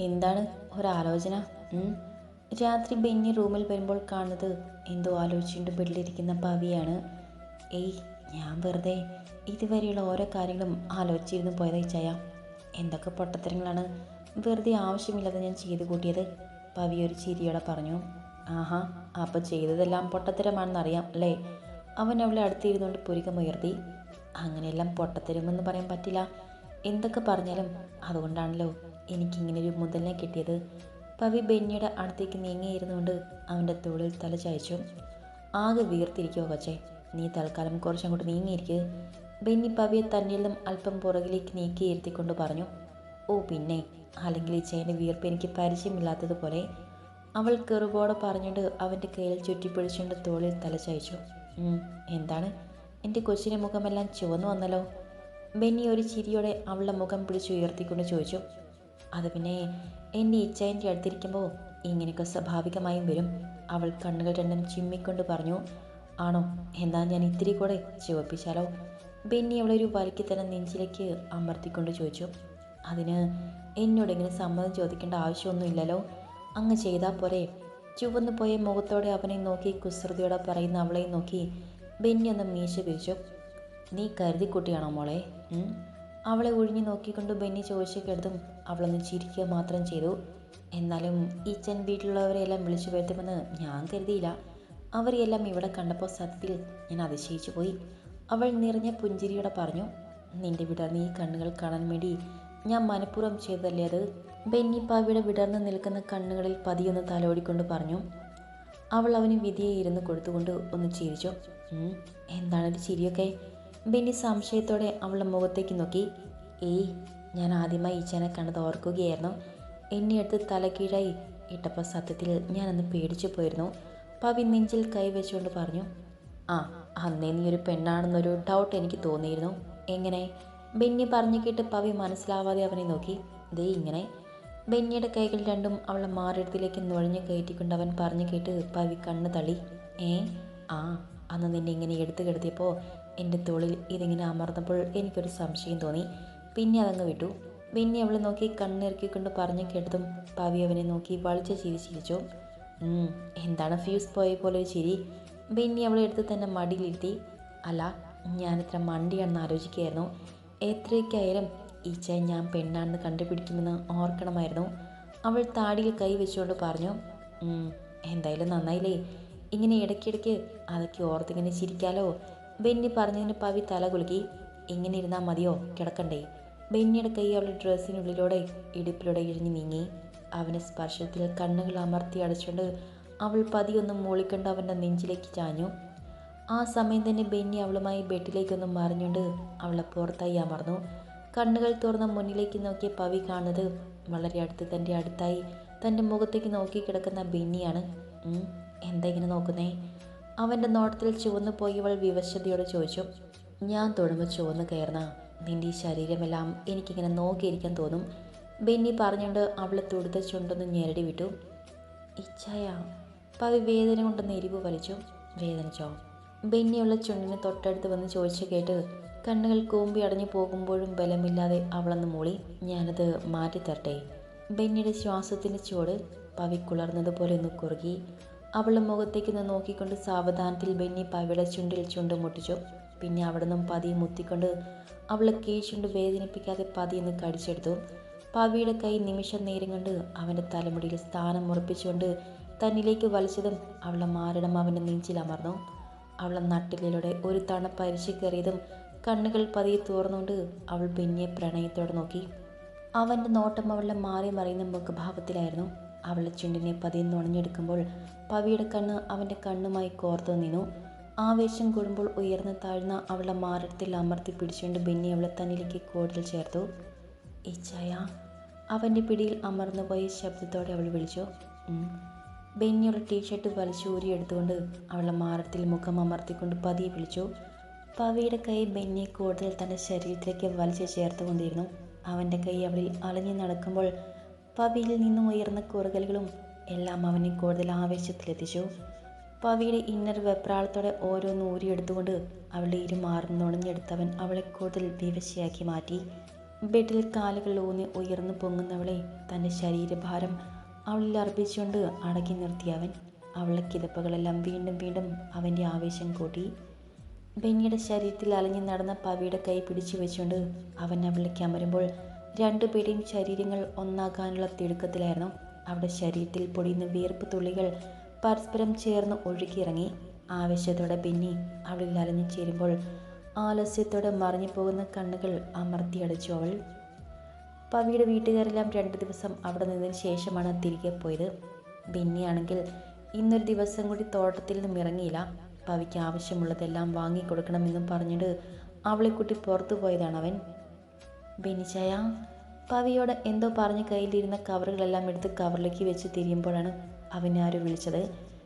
എന്താണ് ഒരാലോചന? രാത്രി ബെന്നി റൂമിൽ വരുമ്പോൾ കാണുന്നത് എന്തോ ആലോചിച്ചുകൊണ്ട് ബെഡിലിരിക്കുന്ന പവിയാണ്. ഏയ് ഞാൻ വെറുതെ ഇതുവരെയുള്ള ഓരോ കാര്യങ്ങളും ആലോചിച്ചിരുന്നു പോയതായി ചായ. എന്തൊക്കെ പൊട്ടത്തരങ്ങളാണ് വെറുതെ ആവശ്യമില്ലാതെ ഞാൻ ചെയ്തു കൂട്ടിയത്? പവി ഒരു ചിരിയോടെ പറഞ്ഞു. ആഹാ അപ്പോൾ ചെയ്തതെല്ലാം പൊട്ടത്തരമാണെന്നറിയാം അല്ലേ? അവൻ അവളെ അടുത്തിരുന്നുകൊണ്ട് പുരികമുയർത്തി അങ്ങനെയെല്ലാം പൊട്ടത്തരമെന്ന് പറയാൻ പറ്റില്ല. എന്തൊക്കെ പറഞ്ഞാലും അതുകൊണ്ടാണല്ലോ എനിക്കിങ്ങനൊരു മുതലിനെ കിട്ടിയത്. പവി ബെന്നിയുടെ അടുത്തേക്ക് നീങ്ങിയിരുന്നുകൊണ്ട് അവന്റെ തോളിൽ തല ചായച്ചു. ആകെ വീർത്തിരിക്കുമോ കൊച്ചേ? നീ തൽക്കാലം കുറച്ചങ്ങോട്ട് നീങ്ങിയിരിക്കുക ബെന്നി പവിയെ തന്നിൽ നിന്നും അല്പം പുറകിലേക്ക് നീക്കിയിരുത്തിക്കൊണ്ട് പറഞ്ഞു ഓ പിന്നെ. അല്ലെങ്കിൽ ഈ ചേന്റെ വീർപ്പ് എനിക്ക് പരിചയമില്ലാത്തതുപോലെ. അവൾ കെറുപോടെ പറഞ്ഞുകൊണ്ട് അവന്റെ കയ്യിൽ ചുറ്റിപ്പിടിച്ചുകൊണ്ട് തോളിൽ തല എന്താണ്? എന്റെ കൊച്ചിന്റെ മുഖമെല്ലാം ചുവന്നു വന്നല്ലോ. ബെന്നി ഒരു ചിരിയോടെ അവളുടെ മുഖം പിടിച്ച് ഉയർത്തിക്കൊണ്ട് ചോദിച്ചു അത് പിന്നെ എന്റെ ഇച്ഛന്റെ അടുത്തിരിക്കുമ്പോൾ ഇങ്ങനെയൊക്കെ സ്വാഭാവികമായും വരും. അവൾ കണ്ണുകൾ രണ്ടും ചിമ്മിക്കൊണ്ട് പറഞ്ഞു ആണോ? എന്നാൽ ഞാൻ ഇത്തിരി കൂടെ ചുവപ്പിച്ചാലോ? ബെന്നി അവളൊരു വലിക്ക് തന്നെ നെഞ്ചിലേക്ക് അമർത്തിക്കൊണ്ട് ചോദിച്ചു അതിന് എന്നോട് ഇങ്ങനെ സമ്മതം ചോദിക്കേണ്ട ആവശ്യമൊന്നുമില്ലല്ലോ അങ്ങ് ചെയ്താൽ പോരെ. ചുവന്നു പോയ മുഖത്തോടെ അവനെ നോക്കി കുസൃതിയോടെ പറയുന്ന അവളെ നോക്കി ബെന്നി ഒന്ന് മീശ പിരിച്ചു. നീ കരുതിക്കുട്ടിയാണോ മോളെ? അവളെ ഒഴിഞ്ഞു നോക്കിക്കൊണ്ട് ബെന്നി ചോദിച്ചു കേട്ടതും അവളൊന്ന് ചിരിക്കുക മാത്രം ചെയ്തു. എന്നാലും ഈ ഈച്ചൻ വീട്ടിലുള്ളവരെയെല്ലാം വിളിച്ചു വരുത്തുമെന്ന് ഞാൻ കരുതിയില്ല. അവരെയെല്ലാം ഇവിടെ കണ്ടപ്പോൾ സത്യത്തിൽ ഞാൻ അതിശയിച്ചു പോയി. അവൾ നിറഞ്ഞ പുഞ്ചിരിയോടെ പറഞ്ഞു നിന്റെ വിടർന്ന ഈ കണ്ണുകൾ കാണാൻ വേണ്ടി ഞാൻ മനഃപൂർവം ചെയ്തതല്ലേ അത്? ബെന്നി പാവിയുടെ വിടർന്ന് നിൽക്കുന്ന കണ്ണുകളിൽ പതിയൊന്ന് തലോടിക്കൊണ്ട് പറഞ്ഞു അവൾ അവന് വിധിയെ ഇരുന്ന് കൊടുത്തുകൊണ്ട് ഒന്ന് ചിരിച്ചു "ഉം, എന്താണൊരു ചിരിയൊക്കെ? ബെന്നി സംശയത്തോടെ അവളുടെ മുഖത്തേക്ക് നോക്കി. ഏയ് ഞാൻ ആദ്യമായി ഈച്ചനെ കണ്ടത് ഓർക്കുകയായിരുന്നു. എന്നെ എടുത്ത് തലകീഴായി ഇട്ടപ്പോൾ സത്യത്തിൽ ഞാനന്ന് പേടിച്ചു പോയിരുന്നു. പവി നെഞ്ചിൽ കൈവച്ചുകൊണ്ട് പറഞ്ഞു. ആ അന്നേ നീ ഒരു പെണ്ണാണെന്നൊരു ഡൗട്ട് എനിക്ക് തോന്നിയിരുന്നു. എങ്ങനെ? ബെന്നി പറഞ്ഞു കേട്ട് പവി മനസ്സിലാവാതെ അവനെ നോക്കി. ദേ ഇങ്ങനെ. ബെന്നിയുടെ കൈകൾ രണ്ടും അവളെ മാറിടത്തിലേക്ക് നുഴഞ്ഞു കയറ്റിക്കൊണ്ട് അവൻ പറഞ്ഞു കേട്ട് പവി കണ്ണ് തള്ളി. ഏ ആ അന്ന് നിന്നെ ഇങ്ങനെ എടുത്തു കിടത്തിയപ്പോൾ എന്റെ തോളിൽ ഇതിങ്ങനെ അമർന്നപ്പോൾ എനിക്കൊരു സംശയം തോന്നി. പിന്നെ അതങ്ങ് വിട്ടു. പിന്നെ അവളെ നോക്കി കണ്ണിറക്കിക്കൊണ്ട് പറഞ്ഞു കേട്ടതും പവി അവനെ നോക്കി വളിച്ച ചിരി ചിരിച്ചു. "ഉം, എന്താണ് ഫ്യൂസ് പോയ പോലെ ഒരു ചിരി. പിന്നെ അവളെ എടുത്ത് തന്നെ മടിയിലിരുത്തി അല്ല ഞാനിത്ര മണ്ടിയാണെന്ന് ആലോചിക്കുകയായിരുന്നു. എത്രയൊക്കെയായാലും ഈച്ച ഞാൻ പെണ്ണാണെന്ന് കണ്ടുപിടിക്കുമെന്ന് ഓർക്കണമായിരുന്നു. അവൾ താടിയിൽ കൈ വെച്ചുകൊണ്ട് പറഞ്ഞു. "ഉം, എന്തായാലും നന്നായില്ലേ? ഇങ്ങനെ ഇടയ്ക്കിടയ്ക്ക് അതൊക്കെ ഓർത്തിങ്ങനെ ചിരിക്കാലോ? ബെന്നി പറഞ്ഞതിന് പവി തല കുലുക്കി. ഇങ്ങനെ ഇരുന്നാൽ മതിയോ? കിടക്കണ്ടേ? ബെന്നിയുടെ കൈ അവളുടെ ഡ്രസ്സിനുള്ളിലൂടെ ഇടുപ്പിലൂടെ ഇഴിഞ്ഞു നീങ്ങി. അവന്റെ സ്പർശത്തിൽ കണ്ണുകൾ അമർത്തി അടച്ചുകൊണ്ട് അവൾ പതിയൊന്നും മൂളിക്കൊണ്ട് അവന്റെ നെഞ്ചിലേക്ക് ചാഞ്ഞു. ആ സമയം തന്നെ ബെന്നി അവളുമായി ബെഡിലേക്കൊന്ന് മറിഞ്ഞുകൊണ്ട് അവളെ പുറത്തായി അമർന്നു. കണ്ണുകൾ തുറന്ന മുന്നിലേക്ക് നോക്കിയ പവി കാണുന്നത് വളരെ അടുത്ത് തന്റെ അടുത്തായി തന്റെ മുഖത്തേക്ക് നോക്കി കിടക്കുന്ന ബെന്നിയാണ്. "ഉം, എന്താ ഇങ്ങനെ നോക്കുന്നേ? അവന്റെ നോട്ടത്തിൽ ചുവന്നു പോയവൾ വിവശതയോടെ ചോദിച്ചു ഞാൻ തൊടുമ്പോൾ ചുവന്ന് കയറുന്ന. നിന്റെ ഈ ശരീരമെല്ലാം എനിക്കിങ്ങനെ നോക്കിയിരിക്കാൻ തോന്നും. ബെന്നി പറഞ്ഞുകൊണ്ട് അവളെ തൊടുത്ത ചുണ്ടൊന്ന് ഞെരടി വിട്ടു. ഇച്ഛായ പവി വേദന കൊണ്ടൊന്ന് എരിവ് വലിച്ചു. വേദനിച്ചോ? ബെന്നിയുള്ള ചുണ്ടിന് തൊട്ടടുത്ത് വന്ന് ചോദിച്ചു കേട്ട് കണ്ണുകൾ കൂമ്പി അടഞ്ഞു പോകുമ്പോഴും ബലമില്ലാതെ അവളൊന്ന് മൂളി ഞാനത് മാറ്റിത്തരട്ടെ. ബെന്നിയുടെ ശ്വാസത്തിന്റെ ചുവട് പവി കുളർന്നതുപോലെ ഒന്ന് കുറുകി അവളുടെ മുഖത്തേക്ക് നോക്കിക്കൊണ്ട് സാവധാനത്തിൽ ബെന്നി പവിടെ ചുണ്ടിൽ ചുണ്ട് മുട്ടിച്ചു പിന്നെ അവിടെ നിന്നും പതി മുത്തിക്കൊണ്ട് അവളെ കീഴ്ചുണ്ട് വേദനിപ്പിക്കാതെ പതിയെന്ന് കടിച്ചെടുത്തു. പവിയുടെ കൈ നിമിഷം നേരം കൊണ്ട് അവന്റെ തലമുടിയിൽ സ്ഥാനം ഉറപ്പിച്ചുകൊണ്ട് തന്നിലേക്ക് വലിച്ചതും അവളെ മാരണം അവന്റെ നെഞ്ചിൽ അമർന്നു. അവളെ നട്ടിലിലൂടെ ഒരു തണ പരിശു കയറിയതും കണ്ണുകൾ പതിയെ തുറന്നുകൊണ്ട് അവൾ പിന്നെ പ്രണയത്തോടെ നോക്കി. അവന്റെ നോട്ടം അവളുടെ മാറി മറിയുന്ന മുഖഭാവത്തിലായിരുന്നു. അവളുടെ ചുണ്ടിനെ പതിയെ നുണഞ്ഞെടുക്കുമ്പോൾ പവിയുടെ കണ്ണ് അവന്റെ കണ്ണുമായി കോർത്തു നിന്നു. ആവേശം കൂടുമ്പോൾ ഉയർന്നു താഴ്ന്ന അവളുടെ മാറിടത്തിൽ അമർത്തി പിടിച്ചുകൊണ്ട് ബെന്നി അവളെ തന്നിലേക്ക് കൂടുതൽ ചേർത്തു. ഇച്ഛായ അവന്റെ പിടിയിൽ അമർന്നുപോയ ശബ്ദത്തോടെ അവൾ വിളിച്ചു. ബെന്നിയുടെ ടീഷർട്ട് വലിച്ചൂരി എടുത്തുകൊണ്ട് അവളെ മാറത്തിൽ മുഖം അമർത്തിക്കൊണ്ട് പതിയെ വിളിച്ചു. പവിയുടെ കൈ ബെന്നിയെ കൂടുതൽ തന്റെ ശരീരത്തിലേക്ക് വലിച്ചു ചേർത്തുകൊണ്ടിരുന്നു. അവന്റെ കൈ അവളിൽ അലഞ്ഞു നടക്കുമ്പോൾ പവിയിൽ നിന്നും ഉയർന്ന കുറുകലുകളും എല്ലാം അവനെ കൂടുതൽ ആവേശത്തിലെത്തിച്ചു. പവിയുടെ ഇന്നർ വെപ്രാളത്തോടെ ഓരോന്ന് ഊരിയെടുത്തുകൊണ്ട് അവളുടെ ഇരുമാറും നുണഞ്ഞെടുത്തവൻ അവളെ കൂടുതൽ വിവശയാക്കി മാറ്റി. ബെഡിൽ കാലുകൾ ഊന്നി ഉയർന്നു പൊങ്ങുന്നവളെ തന്റെ ശരീരഭാരം അവളിൽ അർപ്പിച്ചുകൊണ്ട് അടക്കി നിർത്തിയ അവൻ. അവളുടെ കിതപ്പുകളെല്ലാം വീണ്ടും വീണ്ടും അവന്റെ ആവേശം കൂട്ടി. ബെന്നിയുടെ ശരീരത്തിൽ അലഞ്ഞു നടന്ന പവിയുടെ കൈ പിടിച്ചു വെച്ചുകൊണ്ട് അവൻ അവളിലേക്ക് അമരുമ്പോൾ രണ്ടുപേരുടെയും ശരീരങ്ങൾ ഒന്നാകാനുള്ള തിടുക്കത്തിലായിരുന്നു. അവിടെ ശരീരത്തിൽ പൊടിയുന്ന വീർപ്പ് തുള്ളികൾ പരസ്പരം ചേർന്ന് ഒഴുകിയിറങ്ങി. ആവേശത്തോടെ ബെന്നി അവളിൽ അലഞ്ഞു ചേരുമ്പോൾ ആലസ്യത്തോടെ മറിഞ്ഞു പോകുന്ന കണ്ണുകൾ അമർത്തിയടച്ചു അവൾ. പവിയുടെ വീട്ടുകാരെല്ലാം രണ്ട് ദിവസം അവിടെ നിന്നതിന് ശേഷമാണ് തിരികെ പോയത്. ബിന്നിയാണെങ്കിൽ ഇന്നൊരു ദിവസം കൂടി തോട്ടത്തിൽ നിന്നും ഇറങ്ങിയില്ല. പവിക്ക് ആവശ്യമുള്ളതെല്ലാം വാങ്ങിക്കൊടുക്കണമെന്നും പറഞ്ഞിട്ട് അവളെ കൂട്ടി പുറത്തു പോയതാണ് അവൻ ബെനിച്ചായ പവിയോട് എന്തോ പറഞ്ഞ് കയ്യിലിരുന്ന കവറുകളെല്ലാം എടുത്ത് കവറിലേക്ക് വെച്ച് തിരിയുമ്പോഴാണ് അവനെ വിളിച്ചത്.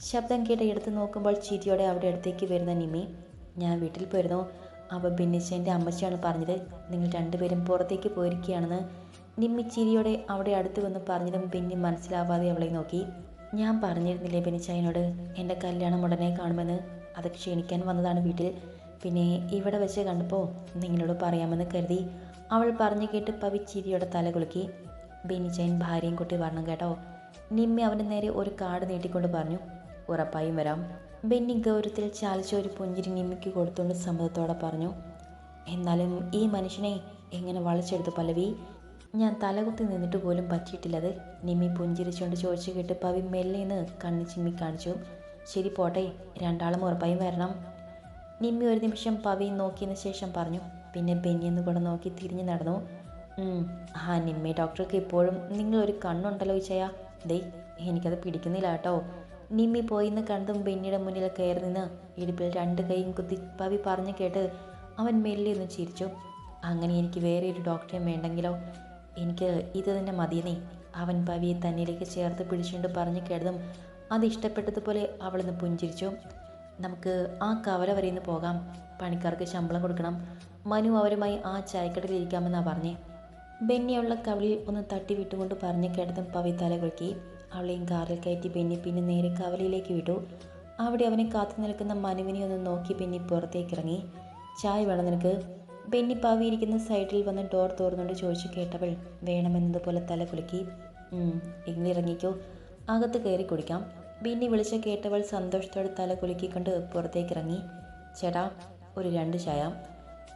ശബ്ദം കേട്ട് എടുത്ത് നോക്കുമ്പോൾ ചിരിയോടെ അവിടെ അടുത്തേക്ക് വരുന്ന നിമി ഞാൻ വീട്ടിൽ പോയിരുന്നു. അപ്പോൾ ബെന്നിച്ചേന്റെ അമ്മച്ചിയാണ് പറഞ്ഞത്. നിങ്ങൾ രണ്ടുപേരും പുറത്തേക്ക് പോയിരിക്കുകയാണെന്ന്. നിമ്മി ചിരിയോടെ അവിടെ അടുത്ത് വന്ന് പറഞ്ഞതും ബെന്നി മനസ്സിലാവാതെ അവളെ നോക്കി. ഞാൻ പറഞ്ഞിരുന്നില്ലേ ബെനിച്ചായനോട്? എന്റെ കല്യാണം ഉടനെ കാണുമെന്ന്. അത് ക്ഷണിക്കാൻ വന്നതാണ് വീട്ടിൽ. പിന്നെ ഇവിടെ വെച്ച് കണ്ടപ്പോൾ നിങ്ങളോട് പറയാമെന്ന് കരുതി. അവൾ പറഞ്ഞു കേട്ട് പവി ചിരിയോടെ തല കുലുക്കി. ബെനിജയൻ ഭാര്യയും കുട്ടി വരണം കേട്ടോ. നിമ്മി അവന്റെ നേരെ ഒരു കാർഡ് നീട്ടിക്കൊണ്ട് പറഞ്ഞു ഉറപ്പായും വരാം. ബെന്നി ഗൗരവത്തിൽ ചാലിച്ച ഒരു പുഞ്ചിരി നിമ്മിക്ക് കൊടുത്തുകൊണ്ട് സമ്മതത്തോടെ പറഞ്ഞു എന്നാലും ഈ മനുഷ്യനെ എങ്ങനെ വളച്ചെടുത്തു പലവി ഞാൻ തലകുത്തി നിന്നിട്ട് പോലും പറ്റിയിട്ടില്ലത്. നിമ്മി പുഞ്ചിരിച്ചുകൊണ്ട് ചോദിച്ചു കേട്ട് പവി മെല്ലെ നിന്ന് കണ്ണ് ചിമ്മി കാണിച്ചു ശരി പോട്ടെ രണ്ടാളും ഉറപ്പായും വരണം. നിമ്മി ഒരു നിമിഷം പവി നോക്കിയതിന് ശേഷം പറഞ്ഞു പിന്നെ ബെന്നിയെന്ന് കൂടെ നോക്കി തിരിഞ്ഞു നടന്നു. "ഉം, ആ നിമ്മി ഡോക്ടർക്ക് ഇപ്പോഴും നിങ്ങളൊരു കണ്ണുണ്ടല്ലോ ചോദിച്ചയാ ദേ എനിക്കത് പിടിക്കുന്നില്ല കേട്ടോ. നിമ്മി പോയിന്ന് കണ്ടും ബെന്നിയുടെ മുന്നിൽ കയറി നിന്ന് ഇടുപ്പിൽ രണ്ട് കൈയും കുത്തി പവി പറഞ്ഞു കേട്ട് അവൻ മെല്ലെ ഒന്ന് ചിരിച്ചു. അങ്ങനെ എനിക്ക് വേറെ ഒരു ഡോക്ടറെ വേണ്ടെങ്കിലോ? എനിക്ക് ഇത് തന്നെ മതിയെന്നേ. അവൻ പവിയെ തന്നിലേക്ക് ചേർത്ത് പിടിച്ചുകൊണ്ട് പറഞ്ഞു കേട്ടതും അത് ഇഷ്ടപ്പെട്ടതുപോലെ അവളൊന്ന് പുഞ്ചിരിച്ചു. നമുക്ക് ആ കവല വരെ ഇന്ന് പോകാം. പണിക്കാർക്ക് ശമ്പളം കൊടുക്കണം. മനു അവരുമായി ആ ചായക്കടയിൽ ഇരിക്കാമെന്നാണ് പറഞ്ഞേ. ബെന്നിയുള്ള കവളിൽ ഒന്ന് തട്ടി വിട്ടുകൊണ്ട് പറഞ്ഞു കേട്ടതും പവി തല അവളെയും കാറിൽ കയറ്റി ബെന്നി പിന്നെ നേരെ കവലയിലേക്ക് വിട്ടു. അവിടെ അവനെ കാത്തു നിൽക്കുന്ന മനുവിനെ ഒന്ന് നോക്കി ബെന്നി പുറത്തേക്ക് ഇറങ്ങി ചായ വേണം നിനക്ക്? ബെന്നി പവി ഇരിക്കുന്ന സൈഡിൽ വന്ന് ഡോർ തുറന്നുകൊണ്ട് ചോദിച്ചു കേട്ടവൾ വേണമെന്നതുപോലെ തല കുലുക്കി. ഇങ്ങനെ ഇറങ്ങിക്കോ. അകത്ത് കയറി കുടിക്കാം ബെന്നി വിളിച്ച കേട്ടവൾ സന്തോഷത്തോടെ തല കുലുക്കിക്കൊണ്ട് പുറത്തേക്ക് ഇറങ്ങി ചേട്ടാ ഒരു രണ്ട് ചായ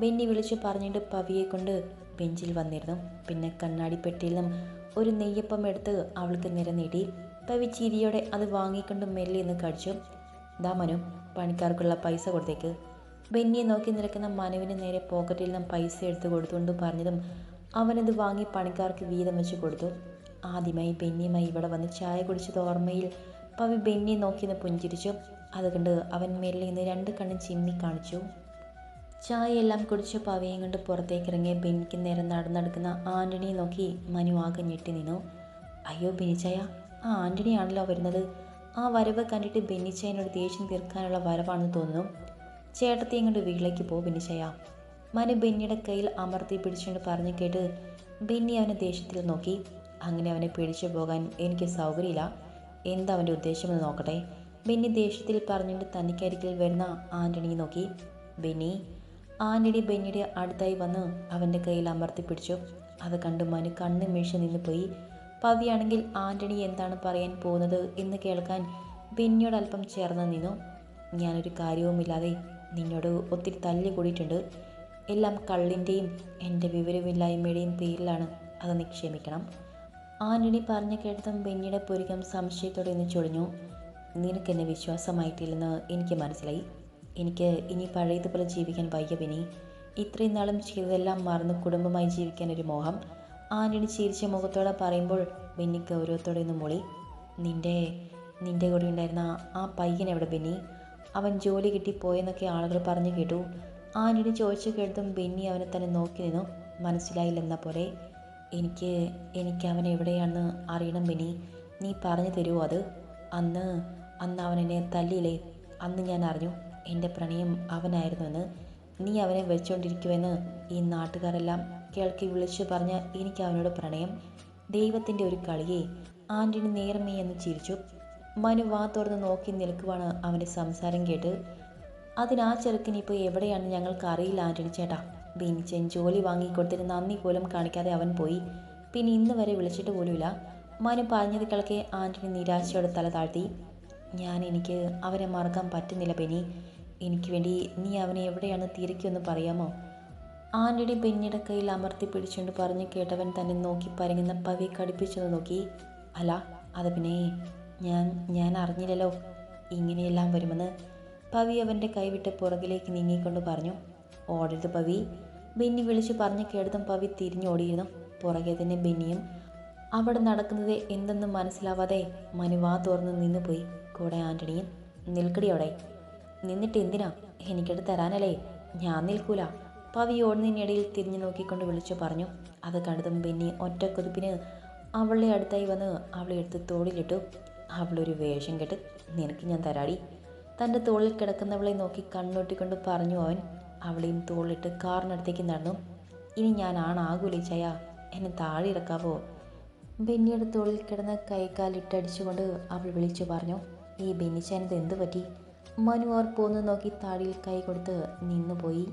ബിന്നി വിളിച്ചു പറഞ്ഞിട്ട് പവിയെ കൊണ്ട് ബെഞ്ചിൽ വന്നിരുന്നു. പിന്നെ കണ്ണാടി പെട്ടിയിൽ നിന്നും ഒരു നെയ്യപ്പം എടുത്ത് അവൾക്ക് നിര നേടി. പവി ചിരിയോടെ അത് വാങ്ങിക്കൊണ്ട് മെല്ലെ നിന്ന് കടിച്ചു. ദാ മനു പണിക്കാർക്കുള്ള പൈസ കൊടുത്തേക്ക് ബെന്നിയെ നോക്കി നിൽക്കുന്ന മനുവിന് നേരെ പോക്കറ്റിൽ നിന്നും പൈസ എടുത്ത് കൊടുത്തുകൊണ്ട് പറഞ്ഞതും അവനത് വാങ്ങി പണിക്കാർക്ക് വീതം വെച്ച് കൊടുത്തു. ആദ്യമായി ബെന്നിയുമായി ഇവിടെ വന്ന് ചായ കുടിച്ചത് ഓർമ്മയിൽ പവി നോക്കി നിന്ന് പുഞ്ചിരിച്ചു. അതുകൊണ്ട് അവൻ മേലിൽ നിന്ന് രണ്ട് കണ്ണും ചിമ്മി കാണിച്ചു. ചായയെല്ലാം കുടിച്ച് പവയും കൊണ്ട് പുറത്തേക്ക് ഇറങ്ങിയ ബെന്നിക്ക് നേരം നടന്നെടുക്കുന്ന ആന്റണിയെ നോക്കി മനു ആകെ ഞെട്ടി നിന്നു. അയ്യോ ബെനിച്ചായ ആ ആന്റണിയാണല്ലോ വരുന്നത്. ആ വരവ് കണ്ടിട്ട് ബെന്നിച്ചായനോട് ദേഷ്യം തീർക്കാനുള്ള വരവാണെന്ന് തോന്നുന്നു. ചേട്ടത്തെയും കൊണ്ട് വീട്ടിലേക്ക് പോ ബെന്നിച്ചായ. മനു ബെന്നിയുടെ കയ്യിൽ അമർത്തി പിടിച്ചുകൊണ്ട് പറഞ്ഞു കേട്ട് ബെന്നി അവനെ ദേഷ്യത്തിൽ നോക്കി. അങ്ങനെ അവനെ പിടിച്ചു പോകാൻ എനിക്ക് സൗകര്യമില്ല. എന്താ അവന്റെ ഉദ്ദേശമെന്ന് നോക്കട്ടെ? ബെന്നി ദേഷ്യത്തിൽ പറഞ്ഞുകൊണ്ട് തനിക്കരികിൽ വരുന്ന ആന്റണിയെ നോക്കി. ബെന്നി ആന്റണി ബെന്നിയുടെ അടുത്തായി വന്ന് അവന്റെ കയ്യിൽ അമർത്തി പിടിച്ചു. അത് കണ്ട് മനു കണ്ണ് മീഴ്ച നിന്ന് പോയി. പവിയാണെങ്കിൽ ആന്റണി എന്താണ് പറയാൻ പോകുന്നത് എന്ന് കേൾക്കാൻ ബെന്നിയോട് അല്പം ചേർന്ന് നിന്നു. ഞാനൊരു കാര്യവുമില്ലാതെ നിന്നോട് ഒത്തിരി തല്ലി കൂടിയിട്ടുണ്ട്. എല്ലാം കള്ളിന്റെയും എന്റെ വിവരമില്ലായ്മയുടെയും പേരിലാണ്. അത് നിക്ഷേപിക്കണം. ആന്റണി പറഞ്ഞു കേട്ടതും ബെന്നിയുടെ പുരികം സംശയത്തോടെ ഒന്ന് ചൊടിഞ്ഞു. നിനക്കെന്നെ വിശ്വാസമായിട്ടില്ലെന്ന് എനിക്ക് മനസ്സിലായി. എനിക്ക് ഇനി പഴയതുപോലെ ജീവിക്കാൻ വയ്യ ബെന്നി. ഇത്രയും നാളും ചെയ്തതെല്ലാം മറന്ന് കുടുംബമായി ജീവിക്കാൻ ഒരു മോഹം. ആന്റണി ചിരിച്ച മുഖത്തോടെ പറയുമ്പോൾ ബെന്നി ഗൗരവത്തോടെ ഒന്ന് മൊളി. നിന്റെ നിന്റെ കൂടെ ഉണ്ടായിരുന്ന ആ പയ്യൻ എവിടെ ബെന്നി? അവൻ ജോലി കിട്ടി പോയെന്നൊക്കെ ആളുകൾ പറഞ്ഞു കേട്ടു. ആന്റണി ചോദിച്ചു കേട്ടതും ബെന്നി അവനെ തന്നെ നോക്കി നിന്നു. മനസ്സിലായില്ലെന്ന പോലെ എനിക്ക് എനിക്ക് അവൻ എവിടെയാണെന്ന് അറിയണം ബിനി. നീ പറഞ്ഞു തരുമോ അത്? അന്ന് അന്ന് അവൻ എന്നെ തല്ലിയില്ലേ? അന്ന് ഞാൻ അറിഞ്ഞു. എന്റെ പ്രണയം അവനായിരുന്നുവെന്ന്. നീ അവനെ വെച്ചുകൊണ്ടിരിക്കുമെന്ന് ഈ നാട്ടുകാരെല്ലാം കേൾക്കി വിളിച്ചു പറഞ്ഞ എനിക്ക് അവനോട് പ്രണയം. ദൈവത്തിന്റെ ഒരു കളിയെ ആന്റണി നേരമേ എന്ന് ചിരിച്ചു. മനു വാ തുറന്ന് നോക്കി നിൽക്കുവാണ് അവന്റെ സംസാരം കേട്ട്. അതിനാ ചെറുക്കിനിപ്പോൾ എവിടെയാണ് ഞങ്ങൾക്ക് അറിയില്ല ആന്റണി ചേട്ടാ. ബെനിച്ചൻ ജോലി വാങ്ങിക്കൊടുത്തിട്ട് നന്ദി പോലും കാണിക്കാതെ അവൻ പോയി. പിന്നെ ഇന്ന് വരെ വിളിച്ചിട്ട് പോലുമില്ല. മനു പറഞ്ഞത് കിളക്കെ ആന്റണി നിരാശയോടെ തല താഴ്ത്തി. ഞാൻ എനിക്ക് അവനെ മറക്കാൻ പറ്റുന്നില്ല ബെനി എനിക്ക് വേണ്ടി നീ അവനെ എവിടെയാണ് തിരക്കിയൊന്ന് പറയാമോ? ആന്റണി ബെന്നിയുടെ കയ്യിൽ അമർത്തി പിടിച്ചുകൊണ്ട് പറഞ്ഞു കേട്ടവൻ തന്നെ നോക്കി പരങ്ങുന്ന പവി കടുപ്പിച്ചത് നോക്കി. അല്ല അത് പിന്നെ ഞാൻ ഞാൻ അറിഞ്ഞില്ലല്ലോ. ഇങ്ങനെയെല്ലാം വരുമെന്ന്. പവി അവന്റെ കൈവിട്ട് പുറകിലേക്ക് നീങ്ങിക്കൊണ്ട് പറഞ്ഞു. ഓടരുത് പവി. ബെന്നി വിളിച്ചു പറഞ്ഞ കേട്ടതും പവി തിരിഞ്ഞോടിയിരുന്നു പുറകെ തന്നെ ബെന്നിയും അവിടെ നടക്കുന്നത് എന്തെന്ന് മനസ്സിലാവാതെ മനുവാ തുറന്ന് നിന്നുപോയി കൂടെ ആന്റണിയും നിൽക്കടിയോടെ നിന്നിട്ട് എന്തിനാ? എനിക്കത് തരാനല്ലേ? ഞാൻ നിൽക്കൂല. പവി ഓടുന്നതിനിടയിൽ തിരിഞ്ഞു നോക്കിക്കൊണ്ട് വിളിച്ചു പറഞ്ഞു. അത് കണ്ടതും ബെന്നി ഒറ്റ കുതിപ്പിന് അവളുടെ അടുത്തായി വന്ന് അവളെ എടുത്ത് തോളിലിട്ടു. അവളൊരു വേഷം കെട്ട് നിനക്ക് ഞാൻ തരാടി. തന്റെ തോളിൽ കിടക്കുന്നവളെ നോക്കി കണ്ണൊട്ടിക്കൊണ്ട് പറഞ്ഞു അവൻ. അവളെയും തോളിട്ട് കാറിനടുത്തേക്ക് നടന്നു. ഇനി ഞാൻ ആണാകൂലിച്ചയ എന്നെ താഴെ ഇറക്കാവോ? ബെന്നിയുടെ തോളിൽ കിടന്ന കൈക്കാലിട്ടടിച്ചുകൊണ്ട് അവൾ വിളിച്ചു പറഞ്ഞു. ഈ ബെന്നിച്ചാനത് എന്തു പറ്റി? മനു അവർ പോന്നു നോക്കി താടിയിൽ കൈ കൊടുത്ത് നിന്നുപോയി.